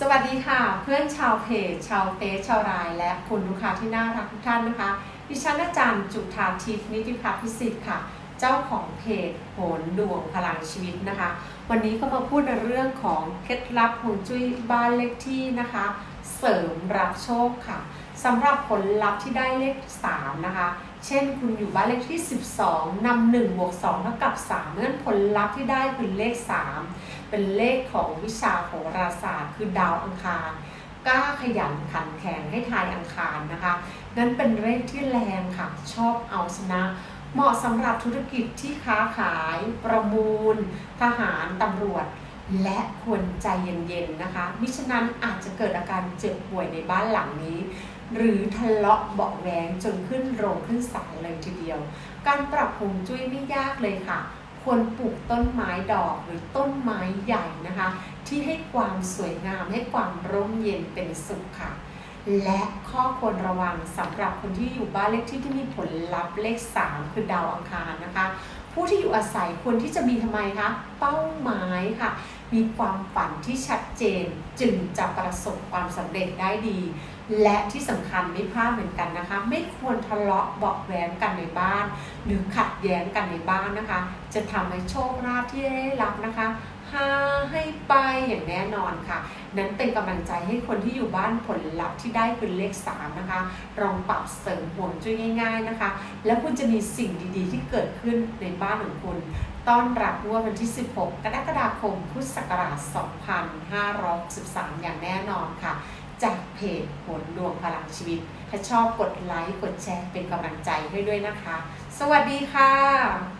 สวัสดีค่ะ เพื่อนชาวเพจชาวเฟซชาวไลน์และคุณลูกค้าที่น่ารักทุกท่านนะคะดิฉันอาจารย์จุธาทิพย์นิติพัฒน์พิสิทธิ์ค่ะ เจ้าของเพจโหนดวงพลังชีวิตนะคะ วันนี้ก็มาพูดในเรื่องของเคล็ดลับฮวงจุ้ยบ้านเลขที่นะคะ เสริมรับโชคค่ะสำหรับผลลัพธ์ที่ได้เลข 3 นะคะ เช่นคุณอยู่บ้านเลขที่ 12นำ1บวก2เท่ากับ3นั่นผลลัพธ์ที่ได้คือเลข 3 เป็นเลขของวิชาโหราศาสตร์ คือดาวอังคารกล้าขยันขันแข็งให้ทายอังคารนะคะ นั่นเป็นเลขที่แรงค่ะ ชอบเอาชนะ เหมาะสำหรับธุรกิจที่ค้าขาย ประมูล ทหารตำรวจ และควรใจเย็นๆนะคะ มิฉะนั้นอาจจะเกิดอาการเจ็บป่วยในบ้านหลังนี้ หรือทะเลาะเบาะแวงจนขึ้นโรงขึ้นศาลเลยทีเดียว การปรับฮวงจุ้ยไม่ยากเลยค่ะ ควรปลูกต้นไม้ดอกหรือต้นไม้ใหญ่นะคะ ที่ให้ความสวยงามให้ความร่มเย็นเป็นสุขค่ะ และข้อควรระวังสำหรับคนที่อยู่บ้านเลขที่ที่มีผลลัพธ์เลข 3 คือดาวอังคารนะคะ ผู้ที่อยู่อาศัยควรที่จะมีทำไมคะเป้าหมายค่ะ มีความฝันที่ชัดเจนจึงจะประสบความสำเร็จได้ดี และที่สำคัญไม่พลาดเหมือนกันนะคะ ไม่ควรทะเลาะเบาแหวงกันในบ้าน หรือขัดแย้งกันในบ้านนะคะ จะทำให้โชคลาภที่ได้รับนะคะหา ให้ไปอย่างแน่นอนค่ะ นั้นเป็นกำลังใจให้คนที่อยู่บ้านผลลัพธ์ที่ได้คือเลข 3 นะคะลองปรับเสริมห่วงจุ้ยง่าย ๆนะคะ แล้วคุณจะมีสิ่งดีๆ ที่เกิดขึ้นในบ้านของคุณต้อนรับงวดวันที่ 16 กรกฎาคม พุทธศักราช 2513 อย่างแน่นอนค่ะ จากเพจผลดวงพลังชีวิต ถ้าชอบกดไลค์ กดแชร์เป็นกำลังใจให้ด้วยนะคะ สวัสดีค่ะ